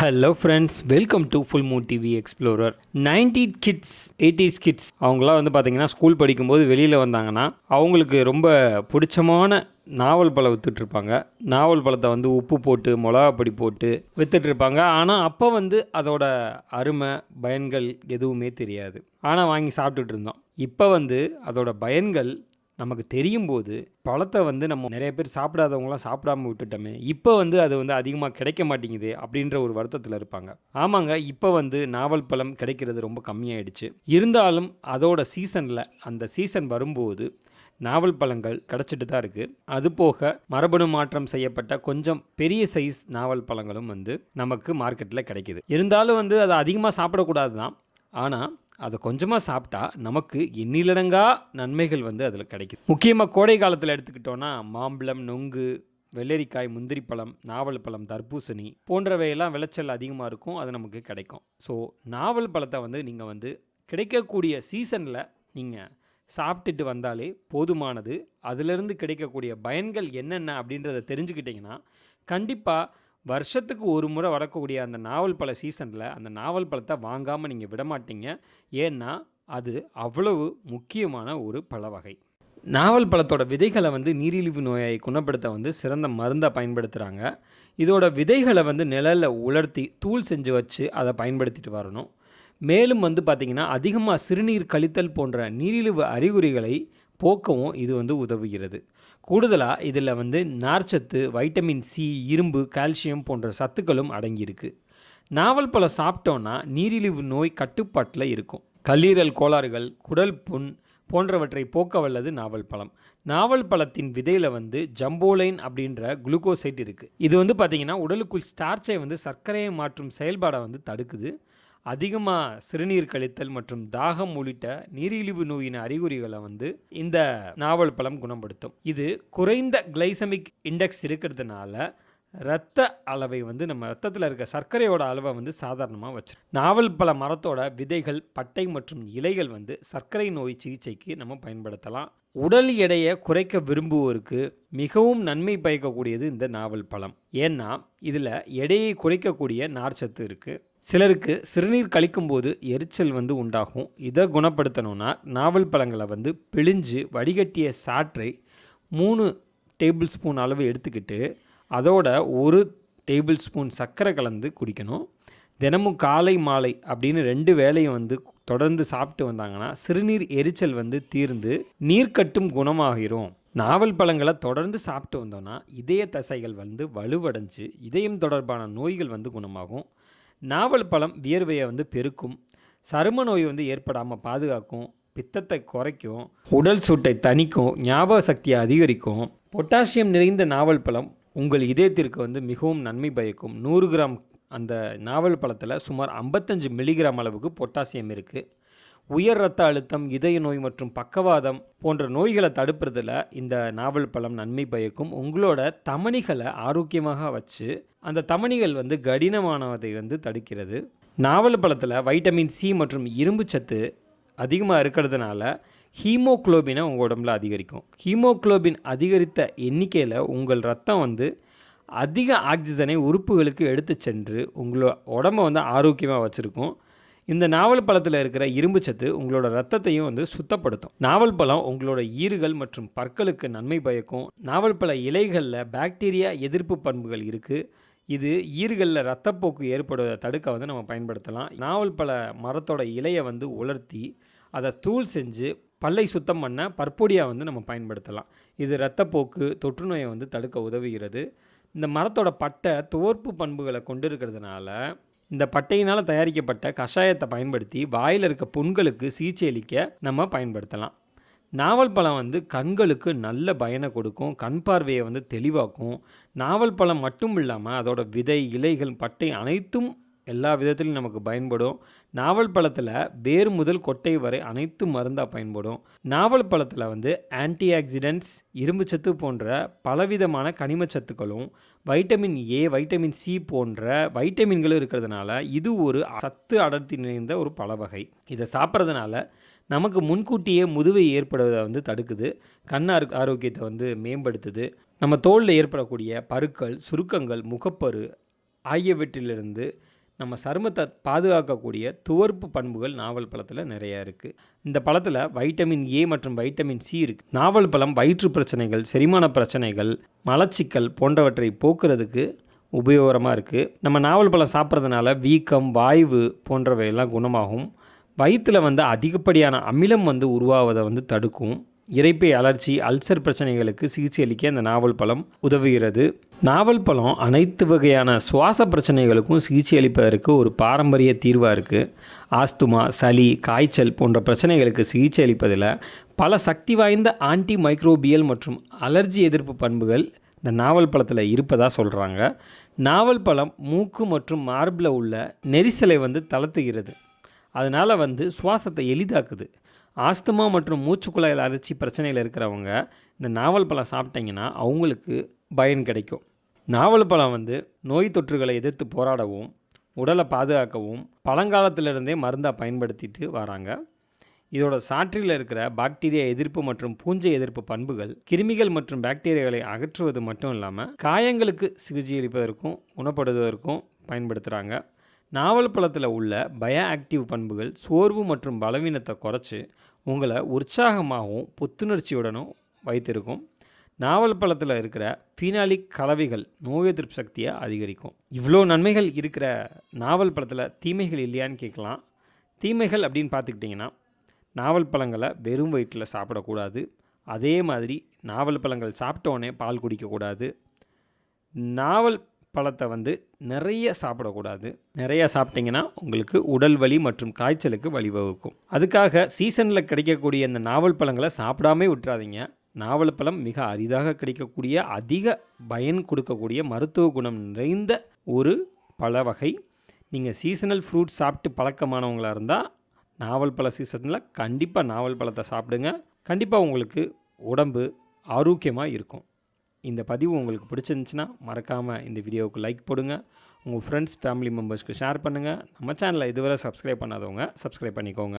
Hello friends welcome to full moon TV explorer ninety kids eighties kids அவங்களாம் வந்து பார்த்தீங்கன்னா school படிக்கும்போது வெளியில் வந்தாங்கன்னா அவங்களுக்கு ரொம்ப பிடிச்சமான நாவல் பழம் வித்துட்ருப்பாங்க நாவல் பழத்தை வந்து உப்பு போட்டு மிளகா பொடி போட்டு வித்துட்ருப்பாங்க ஆனால் அப்போ வந்து அதோட அருமை பயன்கள் எதுவுமே தெரியாது. ஆனால் வாங்கி சாப்பிட்டுட்டு இருந்தோம். இப்போ வந்து அதோட பயன்கள் நமக்கு தெரியும் போது பழத்தை வந்து நம்ம நிறைய பேர் சாப்பிடாதவங்களாம் சாப்பிடாம விட்டுட்டோமே இப்போ வந்து அது வந்து அதிகமாக கிடைக்க மாட்டேங்குது அப்படின்ற ஒரு வருத்தத்தில் இருப்பாங்க. ஆமாங்க இப்போ வந்து நாவல் பழம் கிடைக்கிறது ரொம்ப கம்மியாயிடுச்சு. இருந்தாலும் அதோட சீசனில் அந்த சீசன் வரும்போது நாவல் பழங்கள் கிடச்சிட்டு தான் இருக்குது அது போக மரபணு மாற்றம் செய்யப்பட்ட கொஞ்சம் பெரிய சைஸ் நாவல் பழங்களும் வந்து நமக்கு மார்க்கெட்டில் கிடைக்கிது. இருந்தாலும் வந்து அதை அதிகமாக சாப்பிடக்கூடாது தான் ஆனால் அதை கொஞ்சமாக சாப்பிட்டா நமக்கு எண்ணிலடங்கா நன்மைகள் வந்து அதில் கிடைக்குது. முக்கியமாக கோடை காலத்தில் எடுத்துக்கிட்டோன்னா மாம்பழம் நொங்கு வெள்ளரிக்காய் முந்திரி பழம் நாவல் பழம் தர்பூசணி போன்றவையெல்லாம் விளைச்சல் அதிகமாக இருக்கும் அது நமக்கு கிடைக்கும். ஸோ நாவல் பழத்தை வந்து நீங்கள் வந்து கிடைக்கக்கூடிய சீசனில் நீங்கள் சாப்பிட்டுட்டு வந்தாலே போதுமானது. அதிலிருந்து கிடைக்கக்கூடிய பயன்கள் என்னென்ன அப்படின்றத தெரிஞ்சுக்கிட்டிங்கன்னா கண்டிப்பாக வருஷத்துக்கு ஒரு முறை வரக்கூடிய அந்த நாவல் பழ சீசனில் அந்த நாவல் பழத்தை வாங்காமல் நீங்கள் விட மாட்டீங்க ஏன்னா அது அவ்வளவு முக்கியமான ஒரு பழ வகை. நாவல் பழத்தோட விதைகளை வந்து நீரிழிவு நோயை குணப்படுத்த வந்து சிறந்த மருந்தாக பயன்படுத்துகிறாங்க இதோட விதைகளை வந்து நிழலில் உலர்த்தி தூள் செஞ்சு வச்சு அதை பயன்படுத்திட்டு வரணும். மேலும் வந்து பார்த்திங்கன்னா அதிகமாக சிறுநீர் கழித்தல் போன்ற நீரிழிவு அறிகுறிகளை போக்கவும் இது வந்து உதவுகிறது. கூடுதலாக இதில் வந்து நார்ச்சத்து வைட்டமின் சி இரும்பு கால்சியம் போன்ற சத்துக்களும் அடங்கியிருக்கு. நாவல் பழம் சாப்பிட்டோன்னா நீரிழிவு நோய் கட்டுப்பாட்டில் இருக்கும். கல்லீரல் கோளாறுகள் குடல் புண் போன்றவற்றை போக்க வல்லது நாவல் பழம். நாவல் பழத்தின் விதையில் வந்து ஜம்போலைன் அப்படின்ற குளுக்கோசைட் இருக்குது இது வந்து பார்த்திங்கன்னா உடலுக்குள் ஸ்டார்ச்சை வந்து சர்க்கரையை மாற்றும் செயல்பாடை வந்து தடுக்குது. அதிகமாக சிறுநீர் கழித்தல் மற்றும் தாகம் உள்ளிட்ட நீரிழிவு நோயின் அறிகுறிகளை வந்து இந்த நாவல் பழம் குணப்படுத்தும். இது குறைந்த கிளைசமிக் இண்டெக்ஸ் இருக்கிறதுனால இரத்த அளவை வந்து நம்ம ரத்தத்தில் இருக்க சர்க்கரையோட அளவை வந்து சாதாரணமாக வச்சு நாவல் பழ மரத்தோட விதைகள் பட்டை மற்றும் இலைகள் வந்து சர்க்கரை நோய் சிகிச்சைக்கு நம்ம பயன்படுத்தலாம். உடல் எடையை குறைக்க விரும்புவோருக்கு மிகவும் நன்மை பயக்கக்கூடியது இந்த நாவல் பழம். ஏன்னா இதில் எடையை குறைக்கக்கூடிய நார்ச்சத்து இருக்குது சிலருக்கு சிறுநீர் கழிக்கும்போது எரிச்சல் வந்து உண்டாகும். இதை குணப்படுத்தணும்னா நாவல் பழங்களை வந்து பிழிஞ்சு வடிகட்டிய சாற்றை மூணு டேபிள் ஸ்பூன் அளவு எடுத்துக்கிட்டு அதோட ஒரு டேபிள் ஸ்பூன் சர்க்கரை கலந்து குடிக்கணும். தினமும் காலை மாலை அப்படின்னு ரெண்டு வேளையும் வந்து தொடர்ந்து சாப்பிட்டு வந்தாங்கன்னா சிறுநீர் எரிச்சல் வந்து தீர்ந்து நீர்க்கட்டும் குணமாகிரும். நாவல் பழங்களை தொடர்ந்து சாப்பிட்டு வந்தோன்னா இதய தசைகள் வந்து வலுவடைஞ்சு இதயம் தொடர்பான நோய்கள் வந்து குணமாகும். நாவல் பழம் வியர்வையை வந்து பெருக்கும் சரும நோய் வந்து ஏற்படாமல் பாதுகாக்கும் பித்தத்தை குறைக்கும் உடல் சூட்டை தணிக்கும் ஞாபக சக்தியை அதிகரிக்கும். பொட்டாசியம் நிறைந்த நாவல் பழம் உங்கள் இதயத்திற்கு வந்து மிகவும் நன்மை பயக்கும். நூறு கிராம் அந்த நாவல் பழத்தில் சுமார் ஐம்பத்தஞ்சு மில்லிகிராம் அளவுக்கு பொட்டாசியம் இருக்குது உயர் ரத்த அழுத்தம் இதய நோய் மற்றும் பக்கவாதம் போன்ற நோய்களை தடுப்புறதுல இந்த நாவல் பழம் நன்மை பயக்கும். உங்களோட தமணிகளை ஆரோக்கியமாக வச்சு அந்த தமனிகள் வந்து கடினமானதை வந்து தடுக்கிறது. நாவல் பழத்தில் வைட்டமின் சி மற்றும் இரும்பு சத்து அதிகமாக இருக்கிறதுனால ஹீமோக்ளோபினை உங்கள் உடம்புல அதிகரிக்கும். ஹீமோக்ளோபின் அதிகரித்த எண்ணிக்கையில் உங்கள் ரத்தம் வந்து அதிக ஆக்சிஜனை உறுப்புகளுக்கு எடுத்து சென்று உங்களோட உடம்பை வந்து ஆரோக்கியமாக வச்சுருக்கும். இந்த நாவல் பழத்தில் இருக்கிற இரும்பு சத்து உங்களோட ரத்தத்தையும் வந்து சுத்தப்படுத்தும். நாவல் பழம் உங்களோட ஈறுகள் மற்றும் பற்களுக்கு நன்மை பயக்கும். நாவல் பழ இலைகளில் பாக்டீரியா எதிர்ப்பு பண்புகள் இருக்குது இது ஈறுகளில் ரத்தப்போக்கு ஏற்படுவதை தடுக்க வந்து நம்ம பயன்படுத்தலாம். நாவல் பழ மரத்தோட இலையை வந்து உலர்த்தி அதை தூள் செஞ்சு பல்லை சுத்தம் பண்ண பற்பொடியாக வந்து நம்ம பயன்படுத்தலாம். இது இரத்தப்போக்கு தொற்றுநோயை வந்து தடுக்க உதவுகிறது. இந்த மரத்தோட பட்டை துவர்ப்பு பண்புகளை கொண்டு இருக்கிறதுனால இந்த பட்டையினால் தயாரிக்கப்பட்ட கஷாயத்தை பயன்படுத்தி வாயில் இருக்க புண்களுக்கு சிகிச்சை அளிக்க நம்ம பயன்படுத்தலாம். நாவல் பழம் வந்து கண்களுக்கு நல்ல பயனை கொடுக்கும் கண் பார்வையை வந்து தெளிவாக்கும். நாவல் பழம் மட்டும் இல்லாமல் அதோட விதை இலைகள் பட்டை அனைத்தும் எல்லா விதத்திலும் நமக்கு பயன்படும். நாவல் பழத்தில் வேர் முதல் கொட்டை வரை அனைத்து மருந்தாக பயன்படும். நாவல் பழத்தில் வந்து ஆன்டி ஆக்சிடென்ட்ஸ் இரும்புச்சத்து போன்ற பலவிதமான கனிமச்சத்துக்களும் வைட்டமின் ஏ வைட்டமின் சி போன்ற வைட்டமின்களும் இருக்கிறதுனால இது ஒரு சத்து அடர்த்தி நிறைந்த ஒரு பல வகை இதை சாப்பிட்றதுனால நமக்கு முன்கூட்டியே முதுவை ஏற்படுவதை வந்து தடுக்குது. கண் ஆரோக்கியத்தை வந்து மேம்படுத்துது. நம்ம தோலில் ஏற்படக்கூடிய பருக்கள் சுருக்கங்கள் முகப்பரு ஆகியவற்றிலிருந்து நம்ம சருமத்தை பாதுகாக்கக்கூடிய துவர்ப்பு பண்புகள் நாவல் பழத்தில் நிறையா இருக்குது இந்த பழத்தில் வைட்டமின் ஏ மற்றும் வைட்டமின் சி இருக்குது நாவல் பழம் வயிற்று பிரச்சனைகள் செரிமான பிரச்சனைகள் மலச்சிக்கல் போன்றவற்றை போக்குறதுக்கு உபயோகரமாக இருக்குது நம்ம நாவல் பழம் சாப்பிட்றதுனால வீக்கம் வாய்வு போன்றவையெல்லாம் குணமாகும். வயிற்றில் வந்து அதிகப்படியான அமிலம் வந்து உருவாவதை வந்து தடுக்கும். இறைப்பை அலர்ச்சி அல்சர் பிரச்சனைகளுக்கு சிகிச்சை அளிக்க இந்த நாவல் பழம் உதவுகிறது. நாவல் பழம் அனைத்து வகையான சுவாச பிரச்சனைகளுக்கும் சிகிச்சை அளிப்பதற்கு ஒரு பாரம்பரிய தீர்வாக இருக்குது ஆஸ்துமா சளி காய்ச்சல் போன்ற பிரச்சனைகளுக்கு சிகிச்சை அளிப்பதில் பல சக்தி வாய்ந்த ஆன்டி மைக்ரோபியல் மற்றும் அலர்ஜி எதிர்ப்பு பண்புகள் இந்த நாவல் பழத்தில் இருப்பதாக சொல்கிறாங்க நாவல் பழம் மூக்கு மற்றும் மார்பில் உள்ள நெரிசலை வந்து தளர்த்துகிறது. அதனால் வந்து சுவாசத்தை எளிதாக்குது. ஆஸ்துமா மற்றும் மூச்சுக்குழாயில் அலர்ச்சி பிரச்சனையில் இருக்கிறவங்க இந்த நாவல் பழம் சாப்பிட்டீங்கன்னா அவங்களுக்கு பயன் கிடைக்கும். நாவல் பழம் வந்து நோய் தொற்றுகளை எதிர்த்து போராடவும் உடலை பாதுகாக்கவும் பழங்காலத்திலிருந்தே மருந்தாக பயன்படுத்திட்டு வராங்க. இதோட சாற்றில் இருக்கிற பாக்டீரியா எதிர்ப்பு மற்றும் பூஞ்சை எதிர்ப்பு பண்புகள் கிருமிகள் மற்றும் பாக்டீரியாக்களை அகற்றுவது மட்டும் இல்லாமல் காயங்களுக்கு சிகிச்சை அளிப்பதற்கும் குணப்படுத்துவதற்கும் பயன்படுத்துகிறாங்க நாவல் பழத்தில் உள்ள பயோ ஆக்டிவ் பண்புகள் சோர்வு மற்றும் பலவீனத்தை குறைச்சி உங்களை உற்சாகமாகவும் புத்துணர்ச்சியுடனும் வைத்திருக்கும். நாவல் பழத்தில் இருக்கிற பீனாலிக் கலவைகள் நோய் எதிர்ப்பு சக்தியை அதிகரிக்கும். இவ்வளோ நன்மைகள் இருக்கிற நாவல் பழத்தில் தீமைகள் இல்லையான்னு கேட்கலாம். தீமைகள் அப்படின்னு பார்த்துக்கிட்டிங்கன்னா நாவல் பழங்களை வெறும் வயிற்றில் சாப்பிடக்கூடாது. அதே மாதிரி நாவல் பழங்கள் சாப்பிட்டோன்னே பால் குடிக்கக்கூடாது. நாவல் பழத்தை வந்து நிறைய சாப்பிடக்கூடாது. நிறைய சாப்பிட்டிங்கன்னா உங்களுக்கு உடல் வலி மற்றும் காய்ச்சலுக்கு வழிவகுக்கும். அதுக்காக சீசனில் கிடைக்கக்கூடிய இந்த நாவல் பழங்களை சாப்பிடாமே விட்டுறாதீங்க. நாவல் பழம் மிக அரிதாக கிடைக்கக்கூடிய அதிக பயன் கொடுக்கக்கூடிய மருத்துவ குணம் நிறைந்த ஒரு பழ வகை. நீங்கள் சீசனல் ஃப்ரூட் சாப்பிட்டு பழக்கமானவங்களாக இருந்தால் நாவல் பழ சீசனில் கண்டிப்பாக நாவல் பழத்தை சாப்பிடுங்க. கண்டிப்பாக உங்களுக்கு உடம்பு ஆரோக்கியமாக இருக்கும். இந்த பதிவு உங்களுக்கு பிடிச்சிருந்துச்சுன்னா மறக்காமல் இந்த வீடியோவுக்கு லைக் போடுங்க. உங்கள் ஃப்ரெண்ட்ஸ் ஃபேமிலி மெம்பர்ஸ்க்கு ஷேர் பண்ணுங்கள் நம்ம சேனலை இதுவரை சப்ஸ்கிரைப் பண்ணாதவங்க சப்ஸ்கிரைப் பண்ணிக்கோங்க.